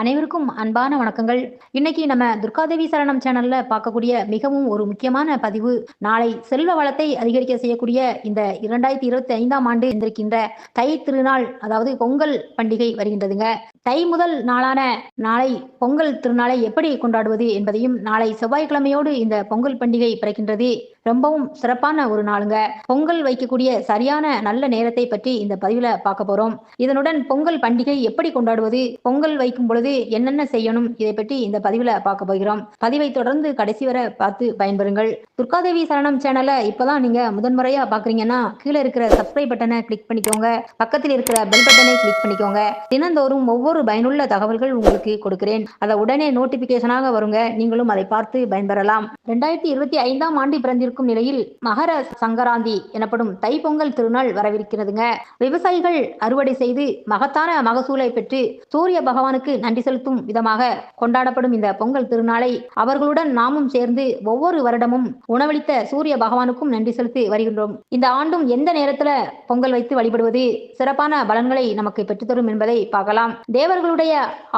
அனைவருக்கும் அன்பான வணக்கங்கள். இன்னைக்கு நம்ம துர்காதேவி சரணம் சேனல்ல பார்க்கக்கூடிய மிகவும் ஒரு முக்கியமான பதிவு. நாளை செல்வ வளத்தை அதிகரிக்க செய்யக்கூடிய இந்த இரண்டாயிரத்தி இருபத்தி ஐந்தாம் ஆண்டு இருந்திருக்கின்ற தை திருநாள் அதாவது பொங்கல் பண்டிகை வருகின்றதுங்க. தை முதல் நாளான நாளை பொங்கல் திருநாளை எப்படி கொண்டாடுவது என்பதையும் நாளை செவ்வாய்க்கிழமையோடு இந்த பொங்கல் பண்டிகை பிறக்கின்றது. ரொம்பவும் சிறப்பான ஒரு நாளுங்க. பொங்கல் வைக்கக்கூடிய சரியான நல்ல நேரத்தை பற்றி இந்த பதிவுல பார்க்க போறோம். இதனுடன் பொங்கல் பண்டிகை எப்படி கொண்டாடுவது? பொங்கல் வைக்கும் பொழுது என்னென்ன செய்யணும்? இதை பற்றி இந்த பதிவுல பார்க்க போகிறோம். பதிவை தொடர்ந்து கடைசி வர பார்த்து பயன்பெறுங்கள். துர்காதேவி சரணம் சேனலை இப்பதான் நீங்க முதன்முறையா பாக்குறீங்கன்னா கீழே இருக்கிற சப்ஸ்கிரைப் பட்டனை கிளிக் பண்ணிக்கோங்க. பக்கத்தில் இருக்கிற பெல் பட்டனை கிளிக் பண்ணிக்கோங்க. தினந்தோறும் ஒவ்வொரு பயனுள்ள தகவல்கள் உங்களுக்கு கொடுக்கிறேன். அதை உடனே நோட்டிபிகேஷனாக வருங்க. நீங்களும் அதை பார்த்து பயன்பெறலாம். ரெண்டாயிரத்தி இருபத்தி ஐந்தாம் ஆண்டு பிறந்திருக்கும் நிலையில் மகர சங்கராந்தி எனப்படும் தைப்பொங்கல் திருநாள் வரவிருக்கிறதுங்க. விவசாயிகள் அறுவடை செய்து மகத்தான மகசூலை பெற்று சூரிய பகவானுக்கு நன்றி நன்றி செலுத்தும் விதமாக கொண்டாடப்படும் இந்த பொங்கல் திருநாளை அவர்களுடன் நாமும் சேர்ந்து ஒவ்வொரு வருடமும் உணவளித்த சூரிய பகவானுக்கும் நன்றி செலுத்தி வருகின்றோம். இந்த ஆண்டும் எந்த நேரத்துல பொங்கல் வைத்து வழிபடுவது சிறப்பான பலன்களை நமக்கு பெற்றுத்தரும் என்பதை பார்க்கலாம். தேவர்களுடைய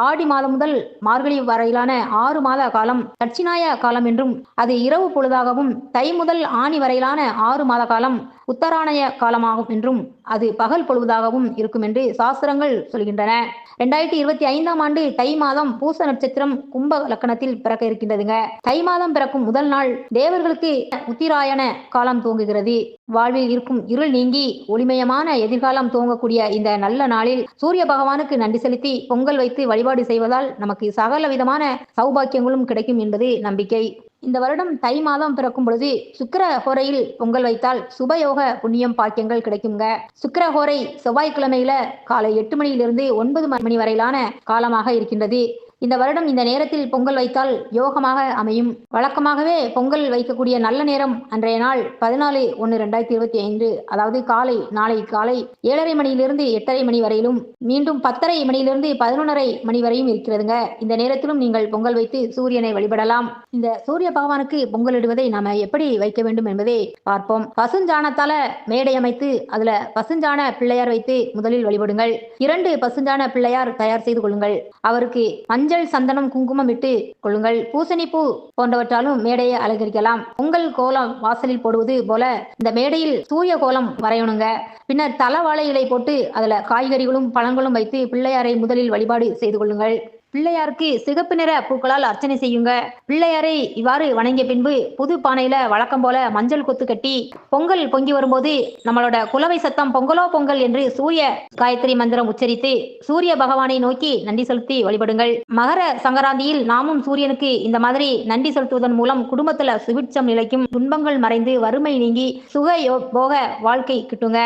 ஆடி மாதம் முதல் மார்கழி வரையிலான ஆறு மாத காலம் தட்சிணாய காலம் என்றும் அது இரவு பொழுதாகவும் தை முதல் ஆணி வரையிலான ஆறு மாத காலம் உத்தராயண காலமாகும் என்றும் அது பகல் பொழுதாகவும் இருக்கும் என்று சாஸ்திரங்கள் சொல்கின்றன. இரண்டாயிரத்தி இருபத்தி ஐந்தாம் ஆண்டு தை மாதம் பூச நட்சத்திரம் கும்ப லக்கணத்தில் பிறக்க இருக்கின்றதுங்க. தை மாதம் பிறக்கும் முதல் நாள் தேவர்களுக்கு உத்திராயண காலம் துவங்குகிறது. வாழ்வில் இருக்கும் இருள் நீங்கி ஒளிமயமான எதிர்காலம் துவங்கக்கூடிய இந்த நல்ல நாளில் சூரிய பகவானுக்கு நன்றி செலுத்தி பொங்கல் வைத்து வழிபாடு செய்வதால் நமக்கு சகல விதமான சௌபாக்கியங்களும் கிடைக்கும் என்பது நம்பிக்கை. இந்த வருடம் தை மாதம் பிறக்கும் பொழுது சுக்கர ஹோரையில் பொங்கல் வைத்தால் சுபயோக புண்ணியம் பாக்கியங்கள் கிடைக்குங்க. சுக்கர ஹோரை செவ்வாய்க்கிழமையில காலை எட்டு மணியிலிருந்து ஒன்பது மணி வரையிலான காலமாக இருக்கின்றது. இந்த வருடம் இந்த நேரத்தில் பொங்கல் வைத்தால் யோகமாக அமையும். வழக்கமாகவே பொங்கல் வைக்கக்கூடிய நல்ல நேரம் அன்றைய நாள் பதினாலு ஒன்று ரெண்டாயிரத்தி இருபத்தி ஐந்து அதாவது காலை நாளை காலை ஏழரை மணியிலிருந்து எட்டரை மணி வரையிலும் மீண்டும் பத்தரை மணியிலிருந்து பதினொன்றரை மணி வரையும் இருக்கிறதுங்க. இந்த நேரத்திலும் நீங்கள் பொங்கல் வைத்து சூரியனை வழிபடலாம். இந்த சூரிய பகவானுக்கு பொங்கல் இடுவதை நாம எப்படி வைக்க வேண்டும் என்பதை பார்ப்போம். பசுஞ்சாணத்தால மேடை அமைத்து அதுல பசுஞ்சாண பிள்ளையார் வைத்து முதலில் வழிபடுங்கள். இரண்டு பசுஞ்சாண பிள்ளையார் தயார் செய்து கொள்ளுங்கள். அவருக்கு மஞ்சள் சந்தனம் குங்குமம் இட்டு கொள்ளுங்கள். பூசணிப்பூ போன்றவற்றாலும் மேடையை அலங்கரிக்கலாம். பொங்கல் கோலம் வாசலில் போடுவது போல இந்த மேடையில் சூரிய கோலம் வரையணுங்க. பின்னர் தலவாழை இலை போட்டு அதுல காய்கறிகளும் பழங்களும் வைத்து பிள்ளையாரை முதலில் வழிபாடு செய்து கொள்ளுங்கள். பிள்ளையாருக்கு சிகப்பு நிற பூக்களால் அர்ச்சனை செய்யுங்க. பிள்ளையாரை இவ்வாறு வணங்கிய பின்பு புது பானையில வழக்கம் போல மஞ்சள் கொத்து கட்டி பொங்கல் பொங்கி வரும்போது நம்மளோட குலவை சத்தம் பொங்கலோ பொங்கல் என்று சூரிய காயத்ரி மந்திரம் உச்சரித்து சூரிய பகவானை நோக்கி நன்றி செலுத்தி வழிபடுங்கள். மகர சங்கராந்தியில் நாமும் சூரியனுக்கு இந்த மாதிரி நன்றி செலுத்துவதன் மூலம் குடும்பத்துல சுபிட்சம் நிலைக்கும் துன்பங்கள் மறைந்து வறுமை நீங்கி சுக போக வாழ்க்கை கிட்டுங்க.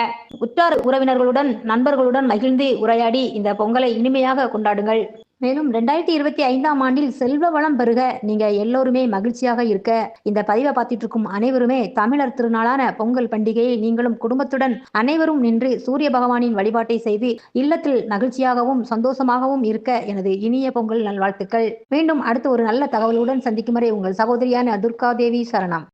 உற்றார் உறவினர்களுடன் நண்பர்களுடன் மகிழ்ந்து உரையாடி இந்த பொங்கலை இனிமையாக கொண்டாடுங்கள். மேலும் ரெண்டாயிரத்தி இருபத்தி ஐந்தாம் ஆண்டில் செல்வ வளம் பெருக நீங்க எல்லோருமே மகிழ்ச்சியாக இருக்க. இந்த பதிவை பார்த்துட்டு இருக்கும் அனைவருமே தமிழர் திருநாளான பொங்கல் பண்டிகையை நீங்களும் குடும்பத்துடன் அனைவரும் நின்று சூரிய பகவானின் வழிபாட்டை செய்து இல்லத்தில் மகிழ்ச்சியாகவும் சந்தோஷமாகவும் இருக்க எனது இனிய பொங்கல் நல்வாழ்த்துக்கள். மீண்டும் அடுத்த ஒரு நல்ல தகவலுடன் சந்திக்கும் வரை உங்கள் சகோதரியான துர்கா தேவி சரணம்.